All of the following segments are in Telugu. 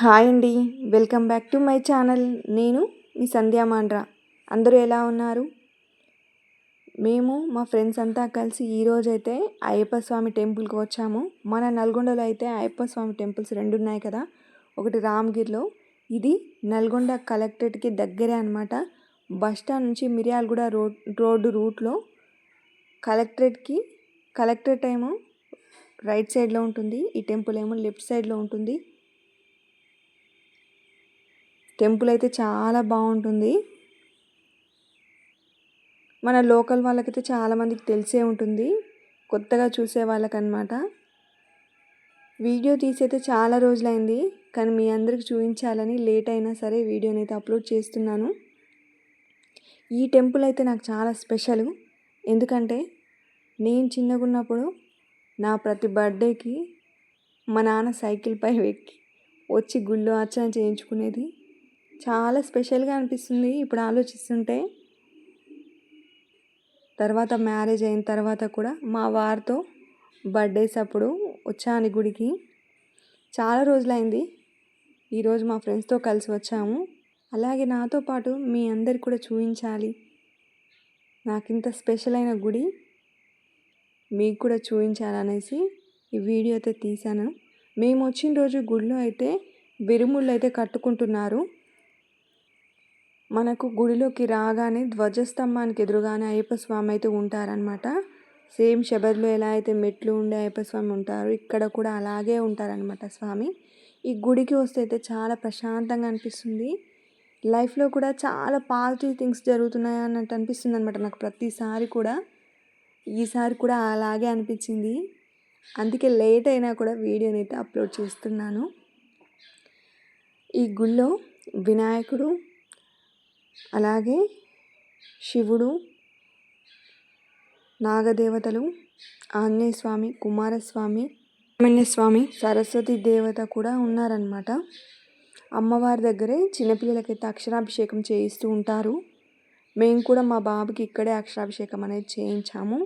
హాయ్ అండి. Welcome back to my channel. నేను మీ సంధ్యా మాండ్రా. అందరూ ఎలా ఉన్నారు? మేము మా ఫ్రెండ్స్ అంతా కలిసి ఈరోజైతే అయ్యప్ప స్వామి టెంపుల్కి వచ్చాము. మన నల్గొండలో అయితే అయ్యప్ప స్వామి టెంపుల్స్ రెండు ఉన్నాయి కదా. ఒకటి రామగిరిలో ఇది నల్గొండ కలెక్టరేట్కి దగ్గరే అనమాట బస్ స్టాండ్ నుంచి మిర్యాలగూడ రోడ్ రోడ్డు రూట్లో కలెక్టరేట్కి కలెక్టరేట్ ఏమో రైట్ సైడ్లో ఉంటుంది ఈ టెంపుల్ ఏమో లెఫ్ట్ సైడ్లో ఉంటుంది. టెంపుల్ అయితే చాలా బాగుంటుంది. మన లోకల్ వాళ్ళకైతే చాలామందికి తెలిసే ఉంటుంది. కొత్తగా చూసే వాళ్ళకనమాట వీడియో తీసైతే చాలా రోజులైంది. కానీ మీ అందరికి చూపించాలని లేట్ అయినా సరే వీడియోని అయితే అప్లోడ్ చేస్తున్నాను. ఈ టెంపుల్ అయితే నాకు చాలా స్పెషల్. ఎందుకంటే నేను చిన్నగా ఉన్నప్పుడు నా ప్రతి బర్త్డేకి మా నాన్న సైకిల్పై ఎక్కి వచ్చి గుళ్ళో అర్చన చేయించుకునేది. చాలా స్పెషల్గా అనిపిస్తుంది ఇప్పుడు ఆలోచిస్తుంటే. తర్వాత మ్యారేజ్ అయిన తర్వాత కూడా మా వారితో బర్త్డేస్ అప్పుడు వచ్చాను గుడికి. చాలా రోజులైంది. ఈరోజు మా ఫ్రెండ్స్తో కలిసి వచ్చాము. అలాగే నాతో పాటు మీ అందరికి కూడా చూపించాలి నాకు ఇంత స్పెషల్ అయిన గుడి మీకు కూడా చూపించాలనేసి ఈ వీడియో అయితే తీశాను. మేము వచ్చిన రోజు గుడిలో అయితే విరుముళ్ళు అయితే కట్టుకుంటున్నారు. మనకు గుడిలోకి రాగానే ధ్వజస్తంభానికి ఎదురుగానే అయ్యప్ప స్వామి అయితే ఉంటారనమాట సేమ్ శబరిలో ఎలా అయితే మెట్లు ఉండే అయ్యప్ప స్వామి ఉంటారు ఇక్కడ కూడా అలాగే ఉంటారనమాట స్వామి. ఈ గుడికి వస్తే అయితే చాలా ప్రశాంతంగా అనిపిస్తుంది. లైఫ్లో కూడా చాలా పాజిటివ్ థింగ్స్ జరుగుతున్నాయి అన్నట్టు అనిపిస్తుంది అనమాట నాకు ప్రతిసారి కూడా. ఈసారి కూడా అలాగే అనిపించింది. అందుకే లేట్ అయినా కూడా వీడియోని అయితే అప్లోడ్ చేస్తున్నాను. ఈ గుళ్ళో వినాయకుడు అలాగే శివుడు నాగదేవతలు ఆంజనేయ స్వామి కుమారస్వామి స్వామి సరస్వతి దేవత కూడా ఉన్నారనమాట అమ్మవారి దగ్గరే చిన్నపిల్లలకైతే అక్షరాభిషేకం చేయిస్తూ ఉంటారు. మేము కూడా మా బాబుకి ఇక్కడే అక్షరాభిషేకం అనేది చేయించాము.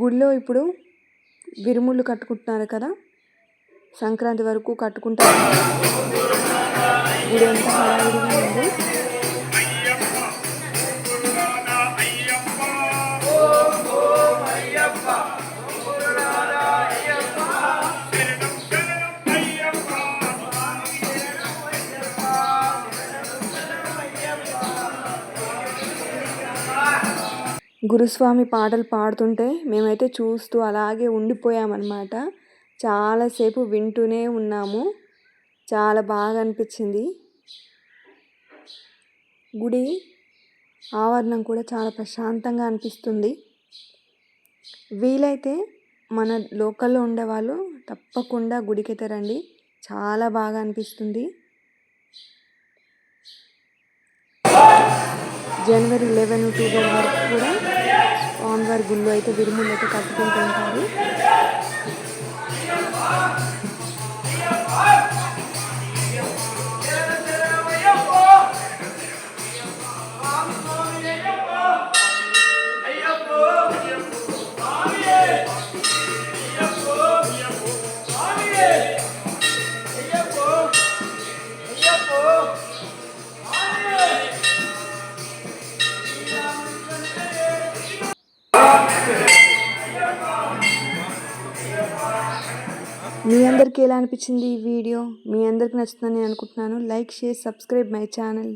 గుడిలో ఇప్పుడు విరుముళ్ళు కట్టుకుంటున్నారు కదా సంక్రాంతి వరకు కట్టుకుంటారు. గుడి హడావిడిగా ఉంది. గురుస్వామి పాటలు పాడుతుంటే మేమైతే చూస్తూ అలాగే ఉండిపోయామన్నమాట. చాలాసేపు వింటూనే ఉన్నాము. చాలా బాగా అనిపించింది. గుడి ఆవరణం కూడా చాలా ప్రశాంతంగా అనిపిస్తుంది. వీలైతే మన లోకల్లో ఉండేవాళ్ళు తప్పకుండా గుడికైతే రండి చాలా బాగా అనిపిస్తుంది. జనవరి లెవెన్ ట్వెల్వ్ వరకు కూడా స్వామివారి గుళ్ళు అయితే విరుములు అయితే కట్టుకుంటూ ఉంటారు. మీ అందరికీ ఎలా అనిపించింది ఈ వీడియో? మీ అందరికి నచ్చుతుందని అనుకుంటున్నాను. Like share subscribe my channel.